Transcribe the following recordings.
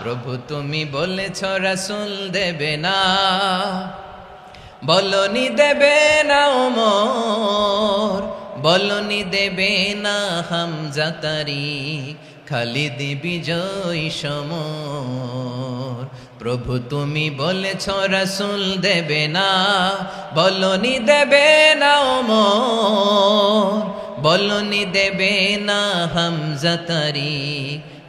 প্রভু তুমি বলেছ, রাসুল দেবে না। বলনি দেবে না ওমর, বলনি দেবে না হামজাতারি খালিদ বিজয় সমর। প্রভু তুমি বলেছ, রাসুল দেবে না। বলনি দেবে না ওমর, বলনি দেবে না হামজাতারি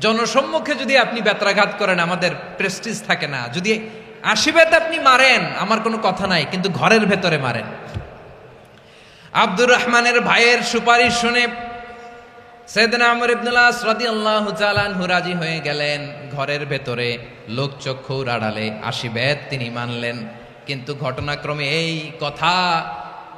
জনসম্মুখে যদি আপনি বেত্রাঘাত করেন, আমাদের প্রেস্টিজ থাকে না। যদি আশীর্বাদ আপনি মারেন, আমার কোনো কথা নাই, কিন্তু ঘরের ভেতরে মারেন। আব্দুর রহমানের ভাইয়ের সুপারিশ শুনে সৈয়দনা আমর রাজি হয়ে গেলেন। ঘরের ভেতরে লোকচক্ষুর আড়ালে আশীর্বাদ তিনি মানলেন। কিন্তু ঘটনাক্রমে এই কথা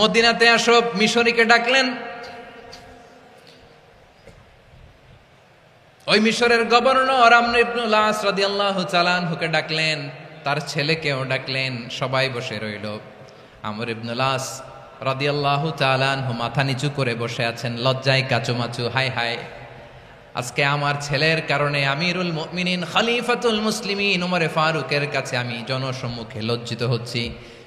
মদিনাতে আসব মিশরিকে ডাকলেন। ওই মিশরের গভর্নর আমর আস ডাকলেন, তার ছেলেকেও ডাকলেন, সবাই বসে রইল। আমর ইবনুল আস রাদিয়াল্লাহু চালানহু মাথা নিচু করে বসে আছেন, লজ্জায় কাচুমাচু হাই হাই আজকে আমার ছেলের কারণে আমিরুল মুমিনিন, খলিফাতুল মুসলিমিন উমরে ফারুকের কাছে আমি জনসম্মুখে লজ্জিত হচ্ছি।